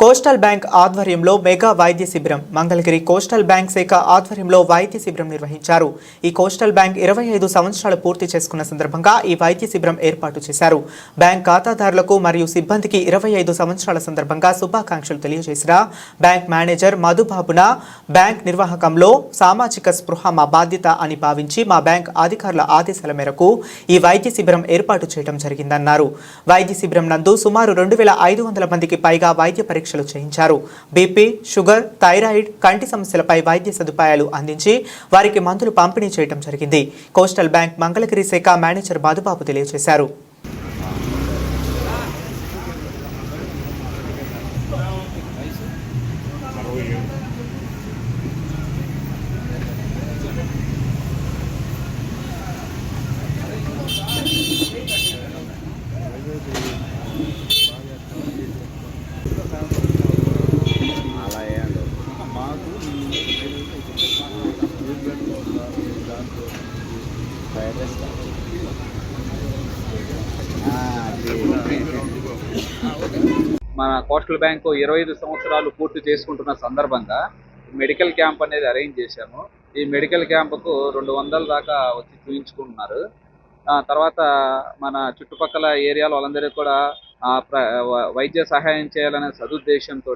coastal bank ఆధ్వర్యంలో mega వైద్య శిబిరం మంగళగిరి కోస్టల్ బ్యాంక్ శాఖ ఆధ్వర్యంలో వైద్య శిబిరం నిర్వహించారు. ఈ కోస్టల్ బ్యాంక్ ఇరవై ఐదు సంవత్సరాలు పూర్తి చేసుకున్న సందర్భంగా ఈ వైద్య శిబిరం ఏర్పాటు చేశారు. బ్యాంక్ ఖాతాదారులకు మరియు సిబ్బందికి ఇరవై ఐదు సంవత్సరాల సందర్భంగా శుభాకాంక్షలు తెలియజేసిన బ్యాంక్ మేనేజర్ మధుబాబున బ్యాంక్ నిర్వాహకంలో సామాజిక స్పృహ మా బాధ్యత అని భావించి మా బ్యాంక్ అధికారుల ఆదేశాల మేరకు ఈ వైద్య శిబిరం ఏర్పాటు చేయడం జరిగిందన్నారు. వైద్య శిబిరం నందు సుమారు రెండు వేల ఐదు వందల మందికి పైగా వైద్య పరీక్ష పరీక్షలు చేయించారు. బీపీ షుగర్ థైరాయిడ్ కంటి సమస్యలపై వైద్య సదుపాయాలు అందించి వారికి మందులు పంపిణీ చేయడం జరిగింది. కోస్టల్ బ్యాంక్ మంగళగిరి శాఖ మేనేజర్ మధుబాబు తెలియజేశారు. మన కోస్టల్ బ్యాంకు ఇరవై ఐదు సంవత్సరాలు పూర్తి చేసుకుంటున్న సందర్భంగా మెడికల్ క్యాంప్ అనేది అరేంజ్ చేశాము. ఈ మెడికల్ క్యాంపుకు రెండు వందల దాకా వచ్చి చూపించుకుంటున్నారు తర్వాత మన చుట్టుపక్కల ఏరియాలో వాళ్ళందరికీ కూడా వైద్య సహాయం చేయాలనే సదుద్దేశంతో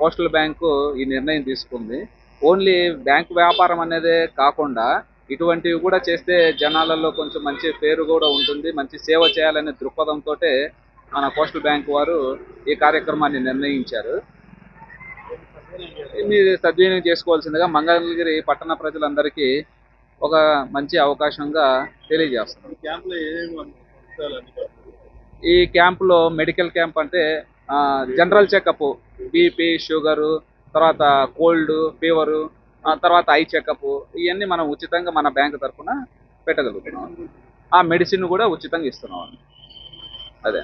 పోస్టల్ బ్యాంకు ఈ నిర్ణయం తీసుకుంది. ఓన్లీ బ్యాంక్ వ్యాపారం అనేదే కాకుండా ఇటువంటివి కూడా చేస్తే జనాలలో కొంచెం మంచి పేరు కూడా ఉంటుంది మంచి సేవ చేయాలనే దృక్పథంతో మన పోస్టల్ బ్యాంక్ వారు ఈ కార్యక్రమాన్ని నిర్ణయించారు. మీరు సద్వినియోగం చేసుకోవాల్సిందిగా మంగళగిరి పట్టణ ప్రజలందరికీ ఒక మంచి అవకాశంగా తెలియజేస్తున్నాం. అందించాలని ఈ క్యాంపులో మెడికల్ క్యాంప్ అంటే జనరల్ చెకప్ బీపీ షుగరు తర్వాత కోల్డ్ ఫీవరు తర్వాత ఐ చెకప్ ఇవన్నీ మనం ఉచితంగా మన బ్యాంక్ తరఫున పెట్టగలుగుతున్నాం. ఆ మెడిసిన్ కూడా ఉచితంగా ఇస్తున్నాం. అదే.